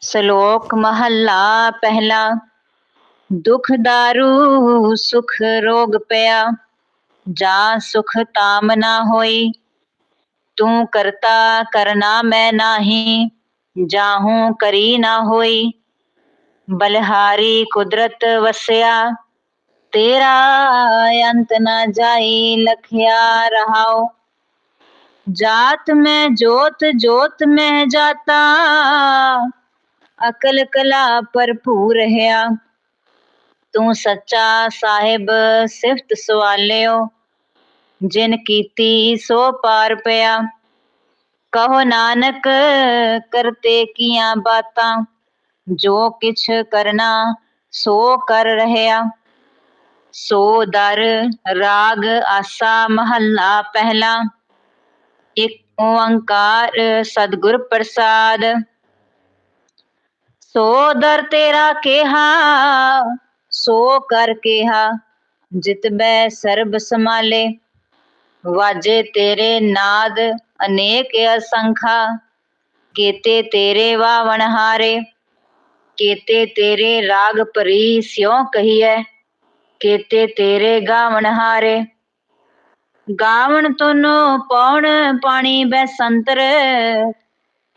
ਸ਼ਲੋਕ ਮਹੱਲਾ ਪਹਿਲਾ। ਦੁਖ ਦਾਰੂ, ਸੁਖ ਰੋਗ ਪਿਆ, ਜਾ ਸੁਖ ਤਾਮ ਨਾ ਹੋਈ। ਤੂੰ ਕਰਤਾ, ਕਰਨਾ ਮੈਂ ਨਾਹੀ, ਜਾਹੂ ਕਰੀ ਨਾ ਹੋਈ। ਬਲਹਾਰੀ ਕੁਦਰਤ ਵਸਿਆ, ਤੇਰਾ ਅੰਤ ਨਾ ਜਾਈ, ਲਖਿਆ ਰਹਾਓ ਜਾਤ ਮੈਂ ਜੋਤ ਜੋਤ ਮੈਂ ਜਾਤਾ। ਅਕਲ ਕਲਾ ਭਰਪੂਰ ਰਹਾ ਤੂੰ ਸੱਚਾ ਸਾਹਿਬ ਸਿਫਤ ਸਵਾਲਿਓ। ਜਿਨ ਕੀਤੀ ਸੋ ਪਾਰ ਪਿਆ। ਕਹੋ ਨਾਨਕ, ਕਰਤੇ ਕੀਆਂ ਬਾਤਾਂ। ਜੋ ਕਿਛ ਕਰਨਾ ਸੋ ਕਰ ਰਹਿਆ ਸੋ ਦਰ, ਰਾਗ, ਆਸਾ, ਮਹੱਲਾ ਪਹਿਲਾ। ਇੱਕ ਓੰਕਾਰ ਸਤਿਗੁਰ ਪ੍ਰਸਾਦ। ਸੋ ਦਰ ਤੇਰਾ ਕਿਹਾ, ਸੋ ਕਰ ਕਿਹਾ, ਜਿਤ ਬੈ ਸਰਬ ਸਮਾਲੇ ਵਾਜੇ ਤੇਰੇ ਨਾਦ ਅਨੇਕ ਅਸੰਖਾ, ਕੀਤੇ ਤੇਰੇ ਵਾਵਣ ਹਾਰੇ, ਕੀਤੇ ਤੇਰੇ ਰਾਗ ਭਰੀ ਸਿਉ ਕਹੀਐ, ਕੀਤੇ ਤੇਰੇ ਗਾਵਣ ਹਾਰੇ। ਗਾਵਣ ਤੁਨੋ ਪੌਣ ਪਾਣੀ ਬੈ ਸੰਤਰ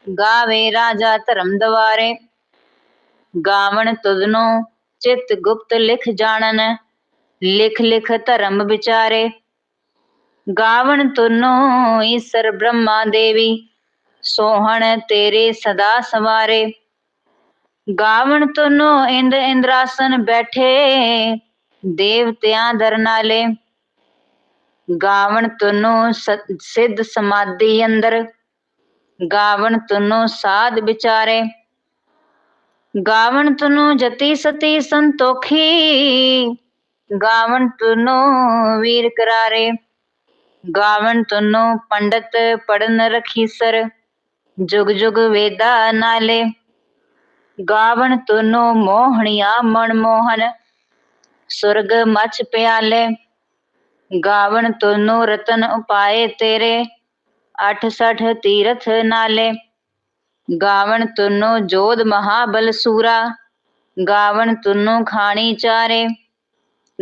ਗਾਵੇ ਰਾਜਾ ਧਰਮ ਦਵਾਰੇ। ਗਾਵਣ ਤੁਧਨੋ ਚਿਤ ਗੁਪਤ ਲਿਖ ਜਾਣਨ, ਲਿਖ ਲਿਖ ਧਰਮ ਵਿਚਾਰੇ। ਗਾਵਣ ਤੁਨੋ ਈਸ਼ਰ ਬ੍ਰਹਮਾ ਦੇਵੀ, ਸੋਹਣ ਤੇਰੇ ਸਦਾ ਸਵਾਰੇ। ਗਾਵਣ ਤੁਨੋ ਇੰਦ ਇੰਦਰਾਸਨ ਬੈਠੇ, ਦੇਵਤਿਆਂ ਦਰਨਾਲੇ ਗਾਵਣ ਤੁਨੋ ਸਿੱਧ ਸਮਾਧੀ ਅੰਦਰ। ਗਾਵਣ ਤੁਨੋ ਸਾਧ ਵਿਚਾਰੇ। ਗਾਵਣ ਤੁਨੋ ਜਤੀ ਸਤੀ ਸੰਤੋਖੀ। ਗਾਵਣ ਤੁਨੋ ਵੀਰ ਕਰਾਰੇ। ਗਾਵਣ ਤੁਨੋ ਪੰਡਤ ਪੜਨ ਰਖੀ ਸਰ। ਜੁਗ ਜੁਗ ਵੇਦਾ ਨਾਲੇ। ਗਾਵਣ ਤੁਨੋ ਮੋਹਣਿਆ ਮਨ ਮੋਹਨ ਸੁਰਗ ਮਛ ਪਿਆਲੇ। ਗਾਵਣ ਤੁਨੋ ਰਤਨ ਉਪਾਏ ਤੇਰੇ 68 ਤੀਰਥ ਨਾਲੇ। ਗਾਵਣ ਤੁਨੋ ਜੋਧ ਮਹਾਬਲ ਸੂਰਾ, ਗਾਵਣ ਤੁਨੋ ਖਾਣੀ ਚਾਰੇ।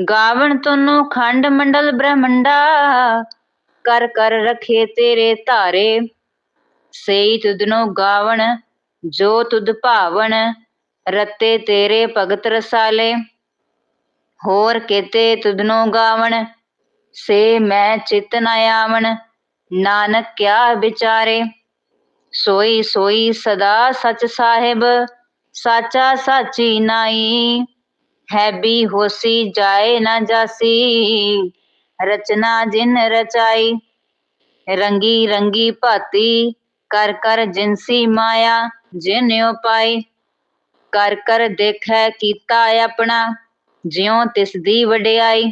ਗਾਵਣ ਤੁਨੋ ਖੰਡ ਮੰਡਲ ਬ੍ਰਹਮੰਡਾ, ਕਰ ਕਰ ਰਖੇ ਤੇਰੇ ਧਾਰੇ। ਸਈ ਤੁਦਨੋ ਗਾਵਣ, ਜੋ ਤੁਧ ਭਾਵਣ, ਰਤੇ ਤੇਰੇ ਭਗਤ ਰਸਾਲੇ। ਹੋਰ ਕੀਤੇ ਤੁਦਨੋ ਗਾਵਣ ਸੇ ਮੈਂ ਚਿਤ ਨ ਆਵਣ। ਨਾਨਕ ਕਿਆ ਵਿਚਾਰੇ? ਸੋਈ ਸੋਈ ਸਦਾ ਸਚ ਸਾਹਿਬ, ਸਾਚਾ ਸਾਚੀ ਨਾਈ। ਹੈ ਵੀ ਹੋਸੀ ਜਾਏ ਨਾ ਜਾਸੀ, ਰਚਨਾ ਜਿਨ ਰਚਾਈ। ਰੰਗੀ ਰੰਗੀ ਭਾਤੀ, ਕਰ ਕਰ ਜਿਨਸੀ ਮਾਇਆ, ਜਿਨ ਉਪਾਈ। ਕਰ ਕਰ ਦੇਖੈ ਕੀਤਾ ਆਪਣਾ, ਜਿਉ ਤਿਸ ਦੀ ਵਡਿਆਈ।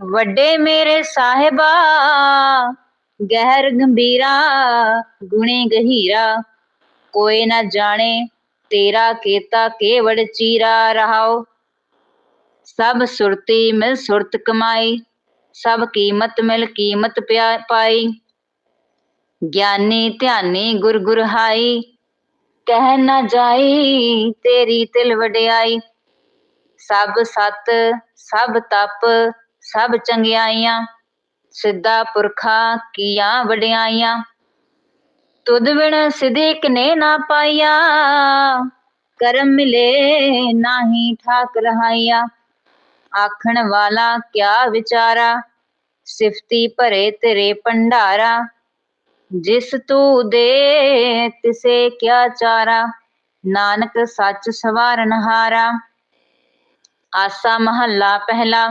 ਵੱਡੇ ਮੇਰੇ ਸਾਹਿਬਾ, ਗਹਿਰ ਗੰਭੀਰਾ, ਗੁਣੇ ਗਹੀਰਾ। ਕੋਈ ਨਾ ਜਾਣੇ ਤੇਰਾ ਕੀਤਾ ਕੇਵੜ ਚੀਰਾ ਰਹਾਓ। ਸਭ ਸੁਰਤੀ ਮਿਲ ਸੁਰਤ ਕਮਾਈ, ਸਭ ਕੀਮਤ ਮਿਲ ਕੀਮਤ ਪਾਈ। ਗਿਆਨੀ ਧਿਆਨੀ ਗੁਰ ਗੁਰਹਾਈ ਕਹਿ ਨਾ ਜਾਈ ਤੇਰੀ ਤਿਲ ਵਡਿਆਈ। ਸਭ ਸਤ, ਸਭ ਤਪ ਸਭ ਚੰਗਿਆਈਆਂ ਸਿੱਧਾ ਪੁਰਖਾ ਕੀਆਂ ਵਡਿਆਈਆਂ। ਤੁਧ ਬਿਨ ਸਿਧਿਕ ਨੇ ਨਾ ਪਾਈਆ, ਕਰਮ ਮਿਲੇ ਨਾਹੀ ਠਾਕ ਰਹਾਈਆ। ਆਖਣ ਵਾਲਾ ਕਿਆ ਵਿਚਾਰਾ, ਸਿਫਤੀ ਭਰੇ ਤੇਰੇ ਭੰਡਾਰਾ। ਜਿਸ ਤੂੰ ਦੇ ਤਿਸੇ ਕਿਆ ਚਾਰਾ, ਨਾਨਕ ਸੱਚ ਸਵਾਰਨ ਹਾਰਾ। ਆਸਾ ਮਹੱਲਾ ਪਹਿਲਾ।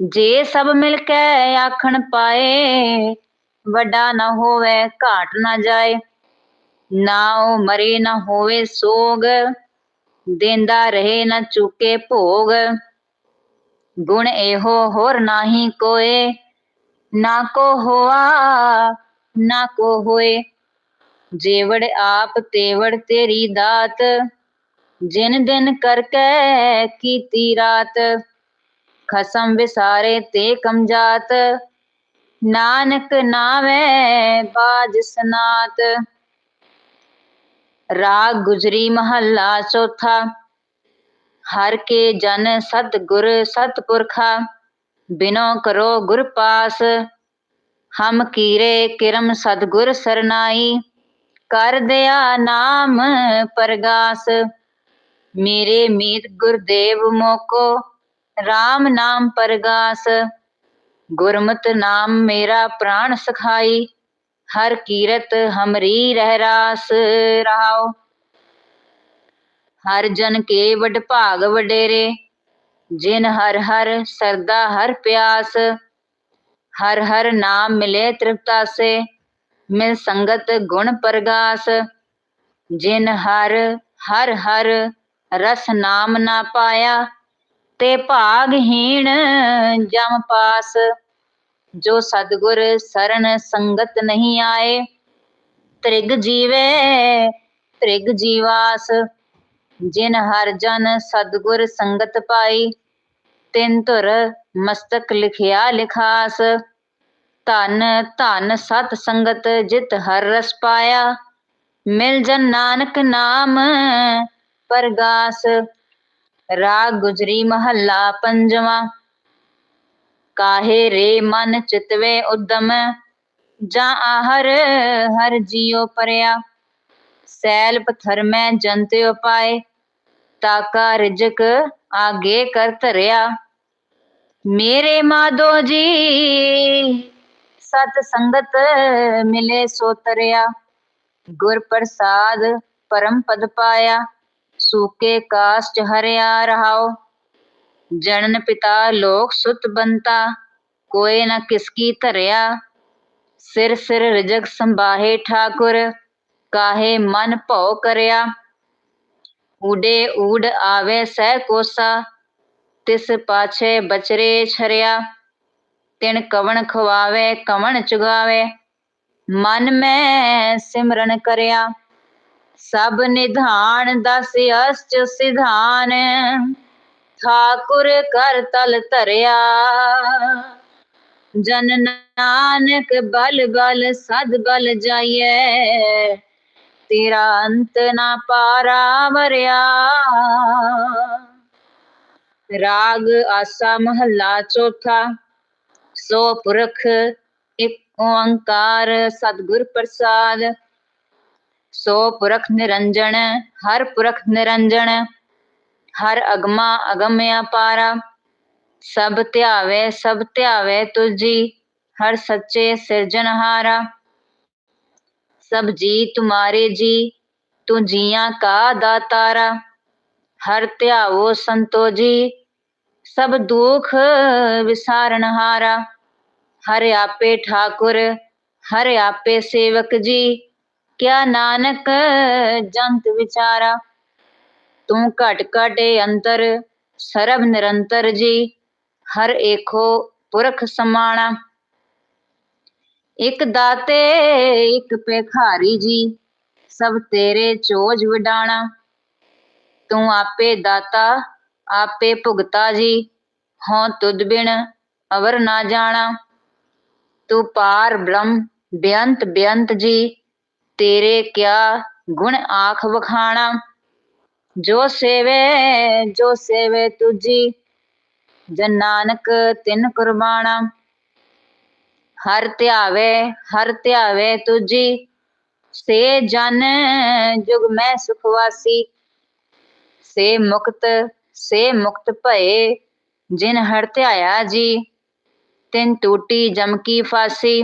ਜੇ ਸਭ ਮਿਲ ਕੇ ਆਖਣ ਪਾਏ, ਵੱਡਾ ਨਾ ਹੋਵੇ, ਘਾਟ ਨਾ ਜਾਏ। ਨਾ ਉਹ ਮਰੇ, ਨਾ ਹੋਵੇ ਸੋਗ। ਦੇਂਦਾ ਰਹੇ, ਨਾ ਚੁਕੇ ਭੋਗ। ਗੁਣ ਇਹੋ ਹੋਰ ਨਾਹੀ ਕੋਏ। ਨਾ ਕੋ ਹੋਆ, ਨਾ ਕੋ ਹੋਏ। ਜੇਵੜ ਆਪ, ਤੇਵੜ ਤੇਰੀ ਦਾਤ। ਜਿਨ ਦਿਨ ਕਰਕੇ ਕੀਤੀ ਰਾਤ। ਖਸਮ ਵਿਸਾਰੇ ਤੇ ਕਮਜਾਤ। ਨਾਨਕ ਨਾਵੇ ਬਾਜ ਸਨਾਤ। ਰਾਗ ਗੁਜਰੀ ਮਹੱਲਾ ਚੌਥਾ। ਹਰ ਕੇ ਜਨ ਸਤ ਗੁਰ ਸਤ ਪੁਰਖਾ ਬਿਨੋ ਕਰੋ ਗੁਰ ਪਾਸ। ਹਮ ਕੀਰੇ ਕਿਰਮ ਸਤਗੁਰ ਸਰਨਾਈ। ਕਰ ਦਿਆ ਨਾਮ ਪਰਗਾਸ। ਮੇਰੇ ਮੀਤ ਗੁਰਦੇਵ ਮੋਕੋ। RAM ਨਾਮ ਪਰਗਾਸ, ਗੁਰਮਤ ਨਾਮ ਮੇਰਾ ਪ੍ਰਾਣ ਸਖਾਈ, ਹਰ ਕੀਰਤ ਹਮਰੀ ਰਹਿ ਰਾਸ ਰਹਾਓ ਹਰ ਜਨ ਕੇ ਵਡ ਭਾਗ ਵਡੇਰੇ, ਜਿਨ ਹਰ ਹਰ ਸਰਦਾ ਹਰ ਪਿਆਸ, ਹਰ ਹਰ ਨਾਮ ਮਿਲੇ ਤ੍ਰਿਪਤਾਸੇ, ਮਿਲ ਸੰਗਤ ਗੁਣ ਪਰਗਾਸ। ਜਿਨ ਹਰ ਹਰ ਹਰ ਰਸ ਨਾਮ ਨਾ ਪਾਇਆ ਤੇ ਭਾਗਹੀਣ ਜਮ ਪਾਸ, ਜੋ ਸਤਗੁਰ ਸਰਨ ਸੰਗਤ ਨਹੀਂ ਆਏ। ਤ੍ਰਿਗ ਜੀਵੇ, ਤ੍ਰਿਗ ਜੀਵਾਸ, ਜਿਨ ਹਰ ਜਨ ਸਤਗੁਰ ਸੰਗਤ ਪਾਈ, ਤਿੰਨ ਧੁਰ ਮਸਤਕ ਲਿਖਿਆ ਲਿਖਾਸ। ਧਨ ਧਨ ਸਤ ਸੰਗਤ ਜਿਤ ਹਰ ਰਸ ਪਾਇਆ, ਮਿਲ ਜਨ ਨਾਨਕ ਨਾਮ ਪਰਗਾਸ। ਰਾਗ ਗੁਜਰੀ ਮਹੱਲਾ ਪੰਜਵਾਂ। ਕਾਹੇ ਰੇ ਮਨ ਚਿਤਵੇ ਉਦਮ, ਜਾ ਆਹਰ ਹਰ ਜੀਉ ਪਰਿਆ। ਸੈਲ ਪਥਰ ਮੈਂ ਜੰਤਿ ਉਪਾਏ, ਤਾਕਾ ਰਿਜਕ ਆਗੇ ਕਰ ਧਰਿਆ। ਮੇਰੇ ਮਾਦੋ ਜੀ, ਸਤ ਸੰਗਤ ਮਿਲੇ ਸੋ ਤਰਿਆ। ਗੁਰ ਪ੍ਰਸਾਦ ਪਰਮ ਪਦ ਪਾਇਆ। ਸੂਕੇ ਕਾਸਟ ਹਰਿਆ ਰਹਾਓ। ਜਨਨ ਪਿਤਾ ਲੋਕ ਸੁਤ ਬੰਤਾ ਕੋਏ ਨ ਕਿਸਕੀ ਧਰਿਆ। ਸਿਰ ਸਿਰ ਰਜਕ ਸੰਭਾਹੇ ਠਾਕੁਰ, ਕਾਹੇ ਮਨ ਭਉ ਕਰਿਆ। ਊਡੇ ਊਡ ਆਵੇ ਸਹਿ ਕੋਸਾ, ਤਿਸ ਪਾਛੇ ਬਚਰੇ ਛਰਿਆ। ਤਿਣ ਕਵਣ ਖਵਾਵੇ, ਕਵਣ ਚੁਗਾਵੇ। ਮਨ ਮੈਂ ਸਿਮਰਨ ਕਰਿਆ। ਸਭ ਨਿਧਾਨ ਦਸ ਅਸਚ ਸਿਧਾਨ, ਠਾਕੁਰ ਕਰ ਤਲ ਧਰਿਆ। ਜਨ ਨਾਨਕ ਬਲ ਬਲ ਸਦ ਬਲ ਜਾਈਏ ਤੇਰਾ ਅੰਤ ਨਾ ਪਾਰਾ ਮਰਿਆ ਰਾਗ ਆਸਾ ਮਹੱਲਾ ਚੌਥਾ, ਸੋ ਪੁਰਖ ਇੱਕ ਓੰਕਾਰ ਸਤਿਗੁਰ ਪ੍ਰਸਾਦ। ਸੋ ਪੁਰਖ ਨਿਰੰਜਨ ਹਰ ਪੁਰਖ ਨਿਰੰਜਣ, ਹਰ ਅਗਮਾ ਅਗਮਿਆ ਪਾਰਾ ਸਭ ਧਿਆਵੇ ਸਭ ਧਿਆਵੇ ਤੁਜੀ ਹਰ ਸੱਚੇ ਸਿਰਜਨਹਾਰਾ ਸਭ ਜੀ ਤੁਮਾਰੇ ਜੀ, ਤੂੰ ਜੀਆਂ ਕਾ ਦਾਤਾਰਾ, ਹਰ ਧਿਆਵੋ ਸੰਤੋ ਜੀ, ਸਭ ਦੁਖ ਵਿਸਾਰਨਹਾਰਾ ਹਰ ਆਪੇ ਠਾਕੁਰ, ਹਰ ਆਪੇ ਸੇਵਕ ਜੀ ਕਿਆ ਨਾਨਕ ਜੰਤ ਵਿਚਾਰਾ? ਤੂੰ ਘਟ ਘਟੇ ਅੰਤਰ, ਸਰਬ ਨਿਰੰਤਰ ਜੀ, ਹਰ ਏਖੋ ਪੁਰਖ ਸਮਾਣਾ। ਇੱਕ ਦਾਤੇ, ਇੱਕ ਪੇਖਾਰੀ ਜੀ, ਸਭ ਤੇਰੇ ਚੋਜ ਵਿਡਾਣਾ। ਤੂੰ ਆਪੇ ਦਾਤਾ, ਆਪੇ ਭੁਗਤਾ ਜੀ, ਹਉ ਤੁਧ ਬਿਨ ਅਵਰ ਨਾ ਜਾਣਾ। ਤੂੰ ਪਾਰ ਬ੍ਰਹਮ ਬੇਅੰਤ ਬੇਅੰਤ ਜੀ ਤੇਰੇ ਕਿਆ ਗੁਣ ਆਖ ਵਖਾਣਾ? ਜੋ ਸੇਵੇ ਜੋ ਸੇਵੇ ਤੁਜੀ ਜਨ ਨਾਨਕ ਤਿਨ ਕੁਰਬਾਨਾ ਹਰ ਧਿਆਵੇ ਹਰ ਧਿਆਵੇ ਤੁਜੀ ਸੇ ਜਨ ਜੁਗ ਮੈਂ ਸੁਖਵਾਸੀ ਸੇ ਮੁਕਤ ਸੇ ਮੁਕਤ ਭਏ, ਜਿਨ ਹਰ ਧਿਆਇਆ ਜੀ, ਤਿਨ ਟੂਟੀ ਜਮਕੀ ਫਾਸੀ।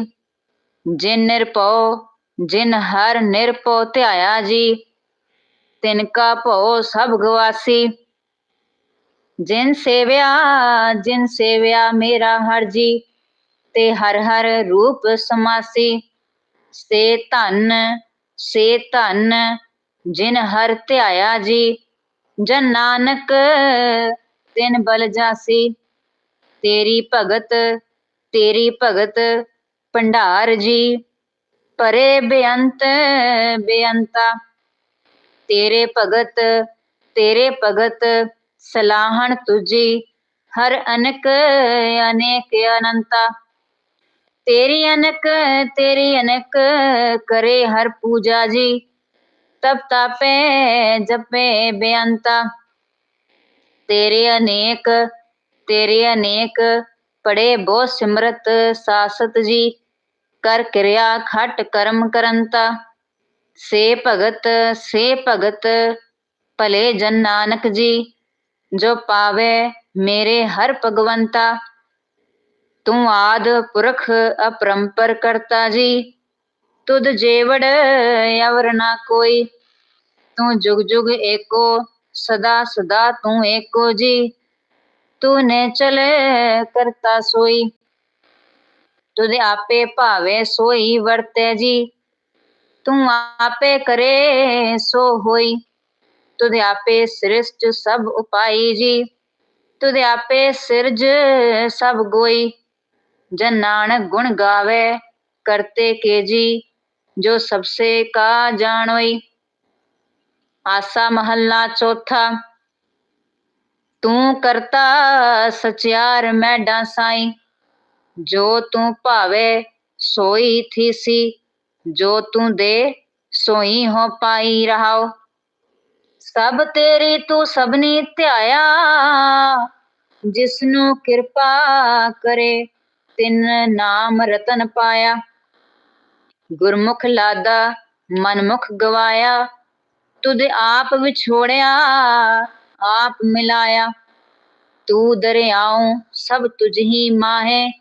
ਜਿਨ ਨਿਰਪਉ ਜਿਨ ਹਰ ਨਿਰਪਉ ਧਿਆਇਆ ਜੀ ਤਿਨ ਕਾ ਭਉ ਸਭ ਗਵਾਸੀ। ਜਿਨ ਸੇਵਿਆ ਜਿਨ ਸੇਵਿਆ ਮੇਰਾ ਹਰ ਜੀ, ਤੇ ਹਰ ਹਰ ਰੂਪ ਸਮਾਸੀ। ਸੇ ਧਨ ਸੇ ਧਨ, ਜਿਨ ਹਰ ਧਿਆਇਆ ਜੀ, ਜਨ ਨਾਨਕ, ਤਿਨ ਬਲ ਜਾਸੀ। ਤੇਰੀ ਭਗਤ ਤੇਰੀ ਭਗਤ, ਭੰਡਾਰ ਜੀ। ਪਰੇ ਬੇਅੰਤ, ਬੇਅੰਤਾ। ਤੇਰੇ ਭਗਤ ਤੇਰੇ ਭਗਤ, ਸਲਾਹਣ ਤੁਜੀ ਹਰ ਅਨਕ ਅਨੇਕ ਅਨੰਤਾ। ਤੇਰੀ ਅਨਕ ਤੇਰੀ ਅਨਕ ਕਰੇ ਹਰ ਪੂਜਾ ਜੀ, ਤਪ ਤਾਪੇ, ਜਪੇ ਬੇਅੰਤਾ। ਤੇਰੇ ਅਨੇਕ ਤੇਰੇ ਅਨੇਕ, ਪੜੇ ਬੋ ਸਿਮਰਤ ਸਾਸਤ ਜੀ। ਕਰ ਕਿਰਿਆ ਖਟ ਕਰਮ ਕਰੰਤਾ। ਸੇ ਭਗਤ ਸੇ ਭਗਤ, ਭਲੇ ਜਨ ਨਾਨਕ ਜੀ, ਜੋ ਪਾਵੇ ਮੇਰੇ ਹਰ ਭਗਵੰਤਾ। ਤੂੰ ਆਦ ਪੁਰਖ ਅਪਰੰਪਰ ਕਰਤਾ ਜੀ, ਤੁਧ ਜੇਵੜ ਅਵਰ ਨਾ ਕੋਈ। ਤੂੰ ਜੁਗ ਜੁਗ ਏਕੋ, ਸਦਾ ਸਦਾ ਤੂੰ ਏਕੋ ਜੀ। ਤੂੰ ਨੇ ਚਲੇ ਕਰਤਾ ਸੋਈ। ਤੁਧ ਆਪੇ ਭਾਵੇ ਸੋਈ ਵਰਤੇ ਜੀ। ਤੂੰ ਆਪੇ ਕਰੇ ਸੋ ਹੋਈ। ਤੁਧ ਆਪੇ ਸ੍ਰਿਸ਼ਟ ਸਭ ਉਪਾਈ ਜੀ। ਤੁਧ ਆਪੇ ਸਿਰਜ ਸਭ ਗੋਈ। ਜਨ ਨਾਨਕ ਗੁਣ ਗਾਵੇ, ਕਰਤੇ ਕੇ ਜੀ, ਜੋ ਸਬਸੇ ਕਾ ਜਾਣੋਈ। ਆਸਾ ਮਹੱਲਾ ਚੌਥਾ, ਤੂੰ ਕਰਤਾ ਸਚਿਆਰ ਮੈਂ ਡਾਸਾਈ। ਜੋ ਤੂੰ ਭਾਵੇ ਸੋਈ ਥੀਸੀ ਜੋ ਤੂੰ ਦੇ ਸੋਈ ਹੋ ਪਾਈ ਰਹਾਓ। ਸਭ ਤੇਰੀ ਤੂੰ ਸਭਨੀ ਧਿਆਇਆ ਜਿਸ ਨੂੰ ਕਿਰਪਾ ਕਰੇ, ਤਿਨ ਨਾਮ ਰਤਨ ਪਾਇਆ। ਗੁਰਮੁਖ ਲਾਦਾ, ਮਨਮੁਖ ਗਵਾਇਆ, ਤੁਧ ਆਪ ਵਿਛੋੜਿਆ, ਆਪ ਮਿਲਾਇਆ। ਤੂੰ ਦਰਿਆਉ ਸਭ ਤੁਝ ਹੀ ਮਾਹੇ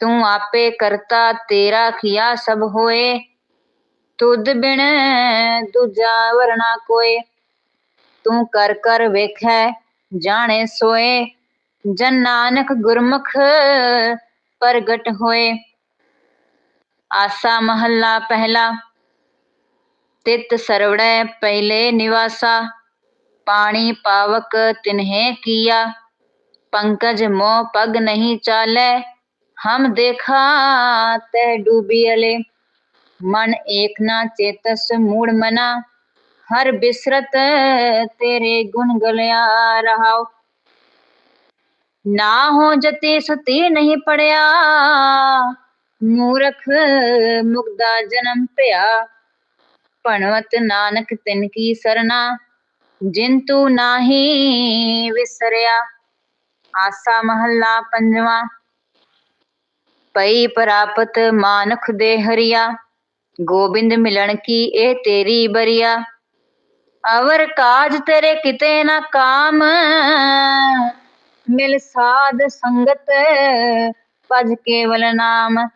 ਤੂੰ ਆਪੇ ਕਰਤਾ ਤੇਰਾ ਖਿਆ ਸਭ ਹੋਏ। ਤੁਧ ਬਿਨ ਦੂਜਾ ਵਰਣਾ ਕੋਏ। ਤੂੰ ਕਰ ਕਰ ਵੇਖੈ, ਜਾਣੇ ਸੋਏ। ਜਨ ਨਾਨਕ ਗੁਰਮੁਖ ਪ੍ਰਗਟ ਹੋਏ। ਆਸਾ ਮਹੱਲਾ ਪਹਿਲਾ। ਤਿਤ ਸਰਵੜੈ ਪਹਿਲੇ ਨਿਵਾਸਾ। ਪਾਣੀ ਪਾਵਕ ਤਿਨਹੇ ਕੀਆ। ਪੰਕਜ ਮੋ ਪਗ ਨਹੀਂ ਚਾਲੇ। ਹਮ ਦੇਖਾ ਤੈ ਡੂਬੀ ਅਲੇ। ਮਨ ਏਕ ਨਾ ਚੇਤਸ ਮੂੜ ਮਨਾ। ਹਰ ਬਿਸਰਤ ਤੇਰੇ ਗੁਣ ਗਲਿਆ ਰਹਾਓ ਨਾ ਹੋ ਜਤੇ ਸਤੇ ਨਹੀਂ ਪੜਿਆ। ਮੂਰਖ ਮੁਗਦਾ ਜਨਮ ਭਿਆ ਭਣਵਤ ਨਾਨਕ ਤਿਨ ਕੀ ਸਰਨਾ। ਜਿਨ ਤੂ ਨਾਹੀ ਵਿਸਰਿਆ। ਆਸਾ ਮਹੱਲਾ ਪੰਜਵਾਂ। ਪਈ ਪ੍ਰਾਪਤ ਮਾਨਖ ਦੇ ਹਰੀਆ। ਗੋਬਿੰਦ ਮਿਲਣ ਕੀ ਇਹ ਤੇਰੀ ਬਰੀਆ? ਅਵਰ ਕਾਜ ਤੇਰੇ ਕਿਤੇ ਨਾ ਕਾਮ। ਮਿਲ ਸਾਧ ਸੰਗਤ, ਭਜ ਕੇਵਲ ਨਾਮ।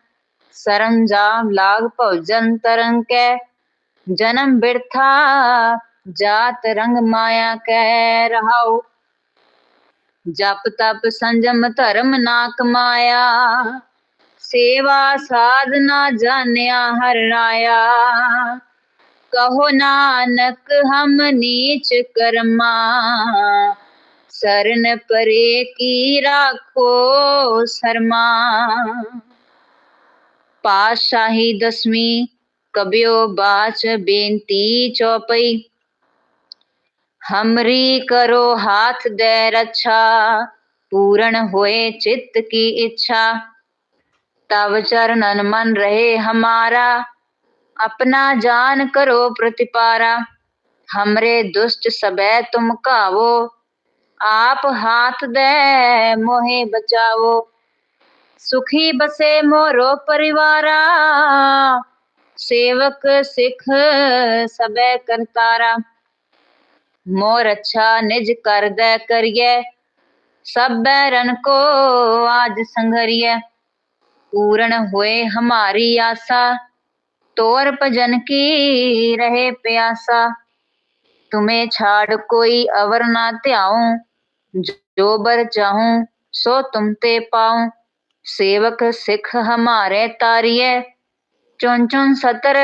ਸਰੰਜਾਮ ਲਾਗ ਭਉਜਨ ਤਰੰਗ ਕੈ। ਜਨਮ ਬਿਰਥਾ, ਜਾਤ ਰੰਗ ਮਾਇਆ ਕਹਿ ਰਹਾਉ। ਜਪ ਤਪ ਸੰਜਮ ਧਰਮ ਨਾ ਕਮਾਇਆ। ਸੇਵਾ ਸਾਧਨਾ ਜਾਣਿਆ ਹਰ ਰਾਇਆ। ਕਹੋ ਨਾਨਕ ਹਮ ਨੀਚ ਕਰਮਾ। ਸਰਨ ਪਰੇ ਕੀ ਰਾਖੋ ਸਰਮਾ। ਪਾਸ਼ਾਹੀ ਦਸਵੀਂ ਕਬਿਓ ਬਾਚ ਬੇਨਤੀ ਚੌਪਈ। ਹਮਰੀ ਕਰੋ ਹਾਥ ਦੇ ਰੱਛਾ, ਪੂਰਨ ਹੋਏ ਚਿੱਤ ਕੀ ਇੱਛਾ। तव चरणन मन रहे हमारा अपना जान करो प्रतिपारा हमरे दुष्ट सबे तुम कावो आप हाथ दे मोहे बचाओ सुखी बसे मोरो परिवारा सेवक सिख सबे करतारा मोर अच्छा निज कर दे करिए सब बैरन को आज संघरिए पूर्ण हुए हमारी आशा तोर भजन की रहे प्यासा तुम्हें छाड़ कोई अवर ना त्याऊं जो बर चाहूं सो तुम ते पाऊं सेवक सिख हमारे तारिये चुन चुन सतर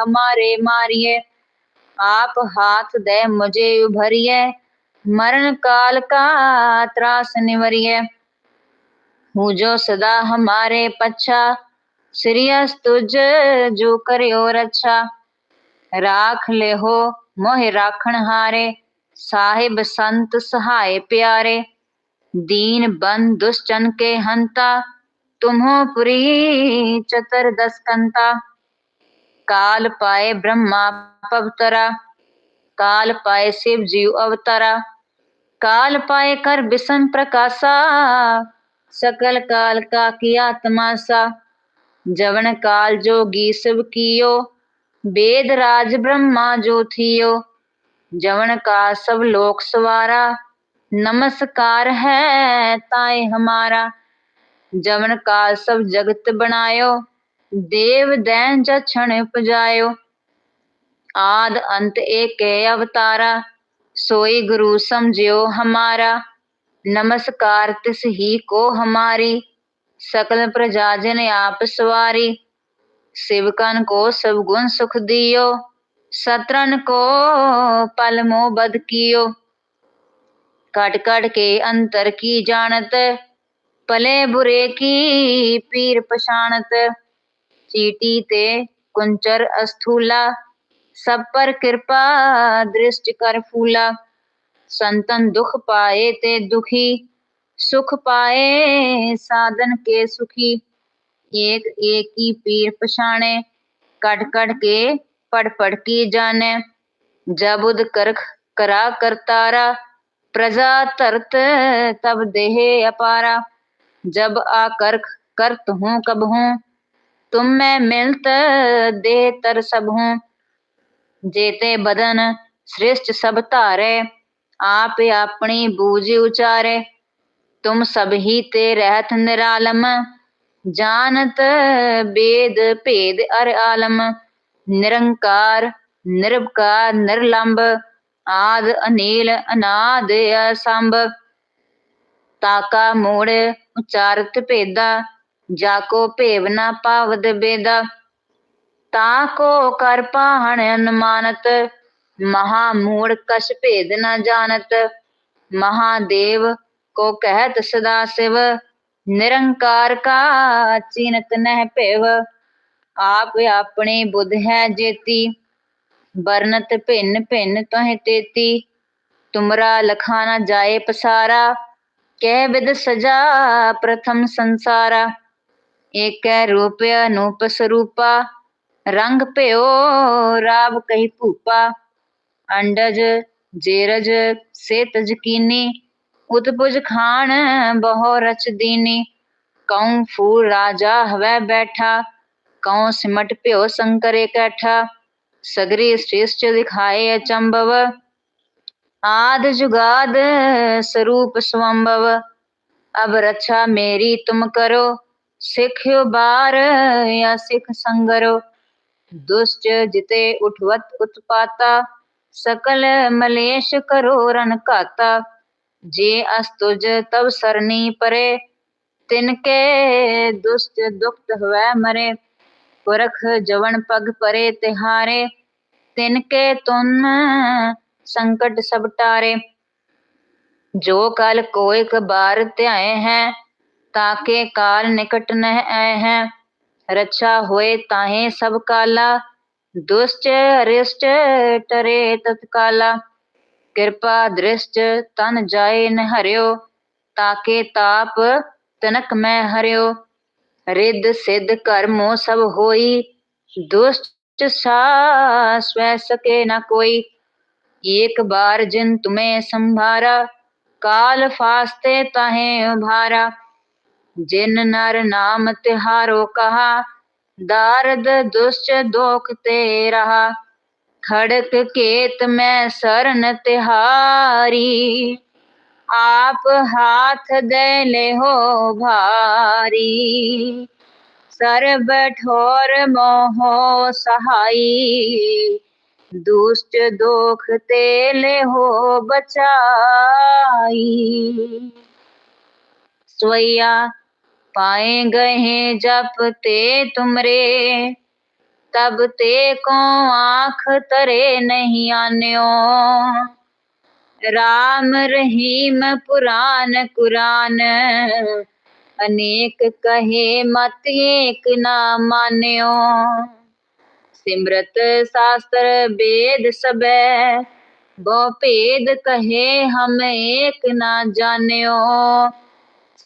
हमारे मारिये आप हाथ दे मुझे उभरिए मरण काल का त्रास निवरिए હું જો સદા હમારે પચ્છા શ્રીયસ તુજ જો કર્યો રચ્છા રાખ લેહો મોહ રાખણ હારે ਸਾਹਿਬ ਸੰਤ ਸਹਾਇ ਪਿਆਰੇ ਦੀਨ ਬਨ ਦੁਸ਼ਚਨ ਕੇ ਹੰਤਾ ਤੁਮਹੋ ਪੁਰੀ ਚਤਰ ਦਸਕੰਤਾ ਕਾਲ ਪਾਏ ਬ੍ਰਹਮਾ ਪਵਤਰਾ ਕਾਲ ਪਾਏ ਸ਼ਿਵ ਜੀਵ ਅਵਤਾਰਾ ਕਾਲ ਪਾਏ ਕਰ ਬਿਸਨ ਪ੍ਰਕਾਸ਼ਾ सकल काल का किया तमाशा जवन काल जोगी सब कियो वेद राज ब्रह्मा जो थियो। जवन का सब लोक सवारा, नमस्कार है ताए हमारा। जवन का सब जगत बनायो, देव दैन जक्षण पजायो आद अंत एक अवतारा, सोई गुरु समझियो हमारा। नमस्कार तिस ही को हमारी सकल प्रजाजन आप सवारी शिवकन को सब गुण सुख दियो सत्रन को पल मोह बद कियो कट कट के अंतर की जानत पले बुरे की पीर पछाणत चीटी ते कुंचर अस्थूला सब पर कृपा दृष्टि कर फूला संतन दुख पाए ते दुखी, सुख पाए साधन के सुखी। एक एक की पीर पछाणे कट कट के पढ़ पढ़ की जाने। जब उद करख करा कर तारा, प्रजा तरत तब देहे अपारा। जब आ करख करत हूँ कब हूँ, तुम मैं मिलत दे तर सब हूँ। जेते बदन श्रेष्ठ सब तारे ਆਪੇ ਆਪਣੀ ਬੂਝ ਉਚਾਰੇ, ਤੁਮ ਸਭੀ ਤੇ ਰਹਿਤ ਨਿਰਾਲਮ, ਜਾਣਤ ਬੇਦ ਭੇਦ ਅਰ ਆਲਮ, ਨਿਰੰਕਾਰ, ਨਿਰਭਕਾਰ, ਨਿਰਲੰਬ, ਆਦਿ ਅਨੀਲ, ਅਨਾਦ ਅਸੰਭ, ਤਾਕਾ ਮੂੜ ਉਚਾਰਤ ਭੇਦਾ, ਜਾ ਕੋ ਭੇਵ ਨਾ ਪਾਵਦ ਬੇਦਾ, ਤਾ ਕੋ ਕਰ ਪਾਹਣ ਅਨੁਮਾਨਤ ਮਹਾ ਮੂੜ ਕਛ ਭੇਦ ਨਾ ਜਾਣਤ, ਮਹਾਦੇਵ ਕੋ ਕਹਿਤ ਸਦਾ ਸਿਵ, ਨਿਰੰਕਾਰ ਕਾ ਚਿਨਤ ਨਹਿ ਭੇਵ। ਆਪ ਆਪਣੇ ਬੁੱਧ ਹੈ ਜੇਤੀ ਬਰਨਤ ਭਿੰਨ ਭਿੰਨ ਤਹਿ ਤੇਤੀ। ਤੁਮਰਾ ਲਖਾ ਨਾ ਜਾਏ ਪਸਾਰਾ, ਕਹਿ ਵਿਦ ਸਜਾ ਪ੍ਰਥਮ ਸੰਸਾਰਾ। ਏਕੈ ਰੂਪ ਅਨੂਪ ਸਰੂਪਾ, ਰੰਗ ਭਿਓ ਰਾਵ ਕਹੀ ਭੂਪਾ। ਅੰਡਜ, ਜੇਰਜ ਸੇਤ ਜਕੀਨੀ ਉਤਪੁਜ ਖਾਣ ਬਹੁ ਰਚ ਦੀਨੀ ਕਉ ਫੂਲ ਰਾਜਾ ਹਵੈ ਬੈਠਾ, ਕਉ ਸਿਮਟ ਭਿਓ ਸੰਕਰੇ ਕੈਠਾ, ਸਗਰੀ ਸ੍ਰੇਸ਼ਟ ਦਿਖਾਏ ਅਚੰਭਵ, ਆਦ ਜੁਗਾਦ ਸਰੂਪ ਸਵੰਭਵ, ਅਬ ਰਛਾ ਮੇਰੀ ਤੁਮ ਕਰੋ, ਸਿੱਖਿਓ ਬਾਰ ਯਾ ਸਿੱਖ ਸੰਗਰੋ, ਦੁਸ਼ਟ ਜਿਤੇ ਉਠਵਤ ਉਤਪਾਤਾ ਸਕਲ ਮਲੇਸ਼ ਕਰੋ ਰਨ ਘਾਤਾ, ਜੇ ਅਸਤੁਜ ਤਬ ਸਰਨੀ ਪਰੇ, ਤਿਨ ਕੇ ਦੁਸ਼ਟ ਦੁਖਤ ਹੋਵੇ ਮਰੇ, ਪੁਰਖ ਜਵਨ ਪਗ ਪਰੇ ਤਿਹਾਰੇ, ਤਿਨ ਕੇ ਤੁਨ ਸੰਕਟ ਸਭ ਟਾਰੇ। ਜੋ ਕਲ ਕੋਇ ਕਬਾਰ ਧਿਆਏ ਹੈ ਤਾਕੇ ਕਾਲ ਨਿਕਟ ਨਹਿ ਆਏ ਹੈ, ਰੱਛਾ ਹੋਏ ਤਾਹੇ ਸਭ ਕਾਲਾ ਦੁਸ਼ਟ ਅਰਿਸ਼ਟ ਟਰੇ ਤਤਕਾਲਾ। ਕਿਰਪਾ ਦ੍ਰਿਸ਼ਟ ਤਨ ਜਾਏ ਨਹਰਿਓ ਤਾਕੇ ਤਾਪ ਤਨਕ ਮੈਂ ਹਰਿਓ। ਰਿੱਧ ਸਿੱਧ ਕਰਮੋ ਸਭ ਹੋਈ, ਦੁਸ਼ਟ ਸਵੈ ਸਕੇ ਨਾ ਕੋਈ। ਏਕ ਬਾਰ ਜਿਨ ਤੁਮੇ ਸੰਭਾਰਾ, ਕਾਲ ਫਾਸਤੇ ਤਾਹੇ ਉਭਾਰਾ। ਜਿਨ ਨਰ ਨਾਮ ਤਿਹਾਰੋ ਕਹਾ दारद दुष्ट दोख ते रहा खड़क केत में सरन तिहारी आप हाथ दे ले हो भारी सर्व ठोर मोहो सहाई दुष्ट दोख तेले हो बचाई सोया पाए गए जप ते तुमरे तब ते को आंख तरे नहीं आन्यो राम रहीम पुराण कुरान अनेक कहे मत एक ना मान्यो सिमरत शास्त्र वेद सबे बो भेद कहे हम एक ना जान्यो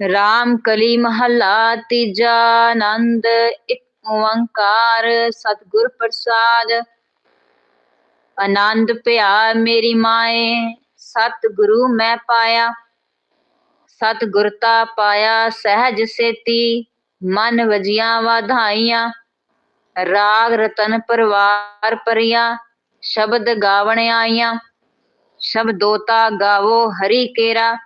ਰਾਮ ਕਲੀ ਮਹੱਲਾ ਤੀਜਾ ਆਨੰਦ, ਇੱਕ ਓੰਕਾਰ, ਸਤਿਗੁਰ ਪ੍ਰਸਾਦ। ਆਨੰਦ ਪਿਆ ਮੇਰੀ ਮਾਏ, ਸਤਿਗੁਰੂ ਮੈਂ ਪਾਇਆ। ਸਤਿਗੁਰਤਾ ਪਾਇਆ ਸਹਿਜ ਸੇਤੀ, ਮਨ ਵਜੀਆਂ ਵਧਾਈਆਂ। ਰਾਗ ਰਤਨ ਪਰਵਾਰ ਪਰਿਆ, ਸ਼ਬਦ ਗਾਵਣ ਆਈਆਂ। ਸ਼ਬਦੋਤਾ ਗਾਵੋ ਹਰੀ ਕੇਰਾ।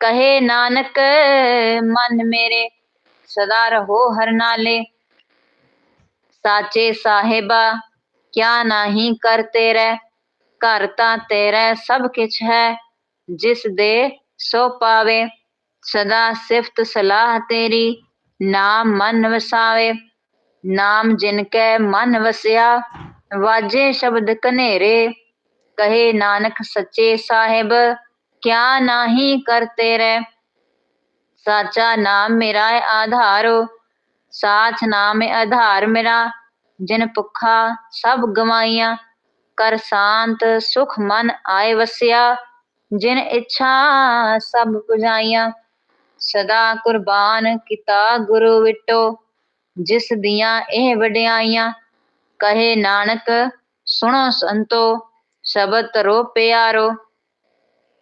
ਕਹੇ ਨਾਨਕ, ਮਨ ਮੇਰੇ ਸਦਾ ਰਹੋ ਹਰ ਨਾਲੇ। ਸਾਚੇ ਸਾਹਿਬਾ, ਕਿਆ ਨਹੀਂ ਕਰ ਤੇਰੇ? ਘਰ ਤਾਂ ਤੇਰਾ ਸਭ ਕਿਛ ਹੈ, ਜਿਸ ਦੇ ਸੋ ਪਾਵੇ। ਸਦਾ ਸਿਫਤ ਸਲਾਹ ਤੇਰੀ, ਨਾਮ ਮਨ ਵਸਾਵੇ। ਨਾਮ ਜਿਨ ਕੈ ਮਨ ਵਸਿਆ, ਵਾਜੇ ਸ਼ਬਦ ਕਨੇਰੇ ਕਹੇ ਨਾਨਕ, ਸੱਚੇ ਸਾਹਿਬ ਕਿਆ ਨਾਹੀ ਕਰਤੇ ਰਹਿ? ਸਾਚਾ ਨਾਮ ਮੇਰਾ ਆਧਾਰੋ। ਸਾਚ ਨਾਮ ਆਧਾਰ ਮੇਰਾ। ਜਿਨ ਭੁੱਖਾ ਸਭ ਗਵਾਈਆਂ। ਕਰ ਸ਼ਾਂਤ ਸੁਖ ਮਨ ਆਏ ਵਸਿਆ। ਜਿਨ ਇੱਛਾ ਸਭ ਪੁਜਾਈਆਂ ਸਦਾ ਕੁਰਬਾਨ ਕੀਤਾ ਗੁਰੂ ਵਿਟੋ। ਜਿਸ ਦੀਆਂ ਇਹ ਵਡਿਆਈਆਂ। ਕਹੇ ਨਾਨਕ ਸੁਣੋ ਸੰਤੋ। ਸ਼ਬਦ ਤਰੋ ਪਿਆਰੋ।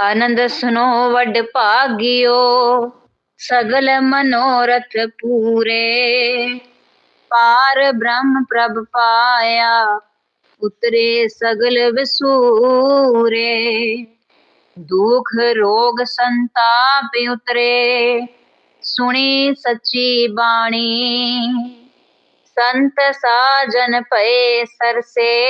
ਆਨੰਦ ਸੁਨੋ ਵੱਡ ਭਾਗਿਓ, ਸਗਲ ਮਨੋਰਥ ਪੂਰੇ। ਪਾਰ ਬ੍ਰਹਮ ਪ੍ਰਭ ਪਾਇਆ, ਉਤਰੇ ਸਗਲ ਵਿਸੂਰੇ। ਦੁਖ ਰੋਗ ਸੰਤਾਪ ਉਤਰੇ, ਸੁਣੀ ਸੱਚੀ ਬਾਣੀ। ਸੰਤ ਸਾਜਨ ਪਏ ਸਰਸੇ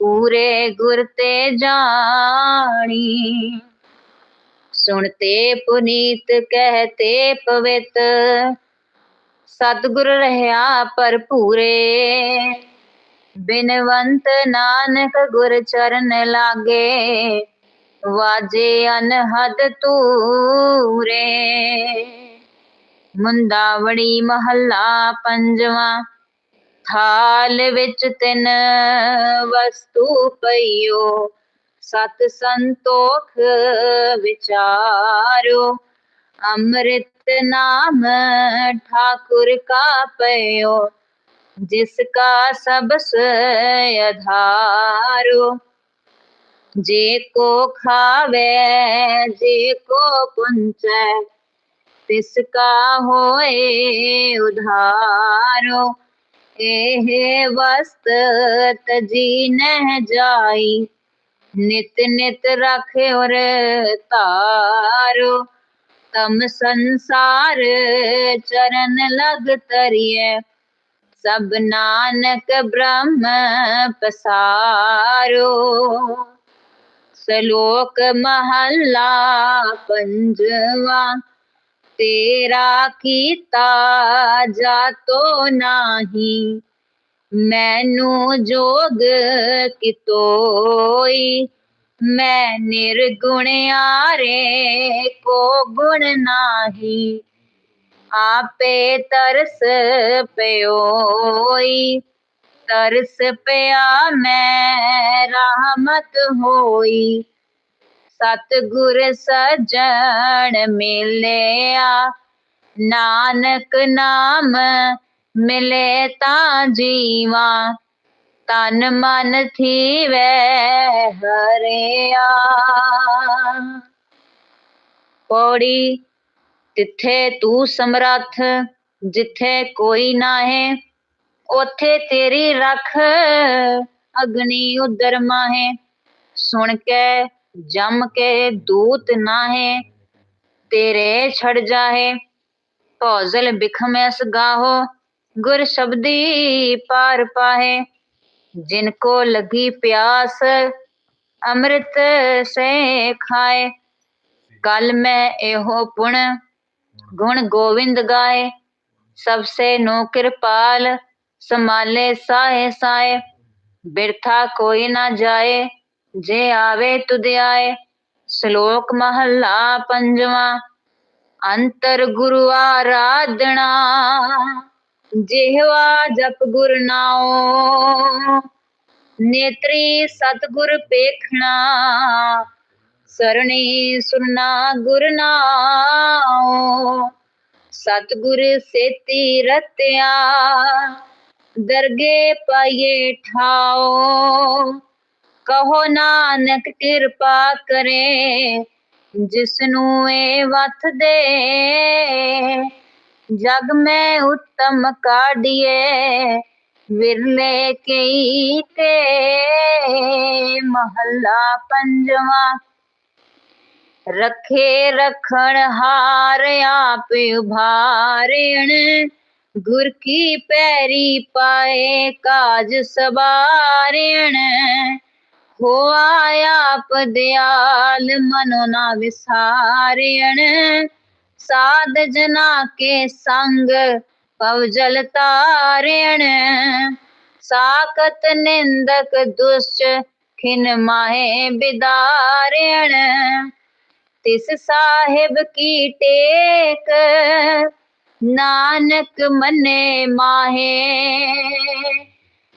ਪੂਰੇ ਗੁਰ ਤੇ ਜਾਣੀ। ਸੁਣਤੇ ਪੁਨੀਤ ਕਹਤੇ ਪਵਿੱਤ, ਸਤਿਗੁਰ ਰਹਾ ਭਰਪੂਰੇ। ਬਿਨਵੰਤ ਨਾਨਕ ਗੁਰ ਚਰਨ ਲਾਗੇ, ਵਾਜੇ ਅਨਹਦ ਤੂਰੇ ਮੁੰਦਾਵੜੀ ਮਹੱਲਾ ਪੰਜਵਾਂ ਥਾਲ ਵਿੱਚ ਤਿੰਨ ਵਸਤੂ ਪਈਓ। ਸਤ ਸੰਤੋਖ ਵਿਚਾਰੋ। ਅੰਮ੍ਰਿਤ ਨਾਮ ਠਾਕੁਰ ਕਾ ਪਇਓ, ਜਿਸ ਕਾ ਸਬਸ ਆਧਾਰੋ ਜੇ ਕੋ ਖਾਵੇ, ਜੇ ਕੋ ਪੁੰਚੈ, ਤਿਸ ਕਾ ਹੋਏ ਉਧਾਰੋ। ਇਹ ਵਸਤ ਤਜੀ ਨਹਿ ਜਾਈ। ਨਿਤ ਨਿਤ ਰਖੇ ਔਰ ਤਾਰੋ ਤਮ ਸੰਸਾਰ ਚਰਨ ਲਗ ਤਰੀਏ ਸਭ ਨਾਨਕ ਬ੍ਰਹਮ ਪਸਾਰੋ। ਸ਼ਲੋਕ ਮਹੱਲਾ ਪੰਜਵਾ। ਤੇਰਾ ਕੀਤਾ ਜਾਤੋ ਨਾਹੀ। ਮੈਨੂੰ ਜੋਗ ਕਿਤੋਈ। ਮੈਂ ਨਿਰਗੁਣ ਆਰੇ ਕੋ ਗੁਣ ਨਾਹੀ। ਆਪੇ ਤਰਸ ਪਿਓਈ। ਤਰਸ ਪਿਆ ਮੈਂ ਰਹਿਮਤ ਹੋਈ। ਸਤਿਗੁਰ ਸਜਣ ਮਿਲਿਆ। ਨਾਨਕ ਨਾਮ ਮਿਲੇ ਤਾਂ ਜੀਵਾ, ਤਨ ਮਨ ਥੀਵੈ ਹਰਿਆ। ਪੌੜੀ ਤਿੱਥੇ ਤੂੰ ਸਮਰੱਥ, ਜਿੱਥੇ ਕੋਈ ਨਾਹੇ, ਉਥੇ ਤੇਰੀ ਰਖ, ਅਗਨੀ ਉਦਰ ਮਾਹੇ। ਸੁਣ ਕੇ ਜਮ ਕੇ ਦੂਤ ਨਾਹੇ, ਤੇਰੇ ਛੜ ਜਾਹੇ। ਭੌਜ਼ਲ ਬਿਖਮੈਸ ਗਾਹੋ, ਗੁਰ ਸ਼ਬਦੀ ਪਾਰ ਪਾਹੇ। ਜਿਨ ਕੋ ਲਗੀ ਪਿਆਸ, ਅੰਮ੍ਰਿਤ ਸੇ ਖਾਏ। ਕਲ ਮੈਂ ਇਹੋ ਪੁਣ, ਗੁਣ ਗੋਵਿੰਦ ਗਾਏ। ਸਭ ਸੇ ਨੋ ਕਿਰਪਾਲ, ਸੰਭਾਲੇ ਸਾਏ ਸਾਏ ਬਿਰਥਾ ਕੋਈ ਨਾ ਜਾਏ। ਜੇ ਆਵੇ ਤੁਧ ਆਏ ਸ਼ਲੋਕ ਮਹੱਲਾ ਪੰਜਵਾਂ, ਅੰਤਰ ਗੁਰੂ ਆਰਾਧਣਾ ਜਿਹਵਾ ਜਪ ਗੁਰ ਨਾਉ, ਨੇਤਰੀ ਸਤਗੁਰ ਪੇਖਣਾ। ਸਰਣੀ ਸੁਰਨਾ ਗੁਰ ਨਾਉ, ਸਤਗੁਰ ਸੇਤੀ ਰਤਿਆ। ਦਰਗੇ ਪਾਈਏ ਠਾਓ ਕਹੋ ਨਾਨਕ ਕਿਰਪਾ ਕਰੇ ਜਿਸ ਨੂੰ ਇਹ ਵਥ ਦੇ। ਜਗ ਮੈਂ ਉੱਤਮ ਕਾਢੀਏ ਵਿਰਲੇ ਕਈ ਤੇ ਮਹੱਲਾ ਪੰਜਵਾਂ। ਰਖੇ ਰਖਣ ਹਾਰ ਆਪ ਉਭਾਰਣ, ਗੁਰ ਕੀ ਪੈਰੀ ਪਾਏ ਕਾਜ ਸਵਾਰਣ। ਹੋਆ ਆਪ ਦਿਆਲ ਮਨੋ ਨਾ ਵਿਸਾਰਣ। ਸਾਧ ਜਨਾ ਕੇ ਸੰਗ, ਪਵ ਜਲ ਤਾਰਣ। ਸਾਕਤ ਨਿੰਦਕ ਦੁਸ਼ਟ, ਖਿਨ ਮਾਹੇ ਬਿਦਾਰਣ। ਤਿਸ ਸਾਹਿਬ ਕੀ ਟੇਕ, ਨਾਨਕ ਮਨੇ ਮਾਹੇ।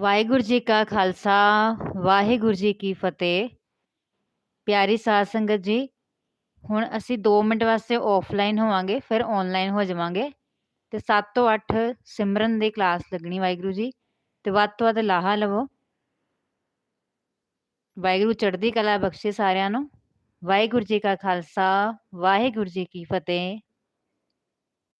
ਵਾਹਿਗੁਰੂ ਜੀ ਕਾ ਖਾਲਸਾ, ਵਾਹਿਗੁਰੂ ਜੀ ਕੀ ਫਤਿਹ। ਪਿਆਰੀ ਸਾਧ ਸੰਗਤ ਜੀ, ਹੁਣ ਅਸੀਂ 2 ਮਿੰਟ ਵਾਸਤੇ ਆਫਲਾਈਨ ਹੋਵਾਂਗੇ, ਫਿਰ ਆਨਲਾਈਨ ਹੋ ਜਾਵਾਂਗੇ। ਤੇ 7 ਤੋਂ 8 ਸਿਮਰਨ ਦੀ ਕਲਾਸ ਲੱਗਣੀ ਵਾਹਿਗੁਰੂ ਜੀ, ਤੇ ਵੱਧ ਤੋਂ ਵੱਧ ਲਾਹਾ ਲਵੋ। ਵਾਹਿਗੁਰੂ ਚੜ੍ਹਦੀ ਕਲਾ ਬਖਸ਼ੇ ਸਾਰਿਆਂ ਨੂੰ। ਵਾਹਿਗੁਰੂ ਜੀ ਕਾ ਖਾਲਸਾ, ਵਾਹਿਗੁਰੂ ਜੀ ਕੀ ਫਤਿਹ।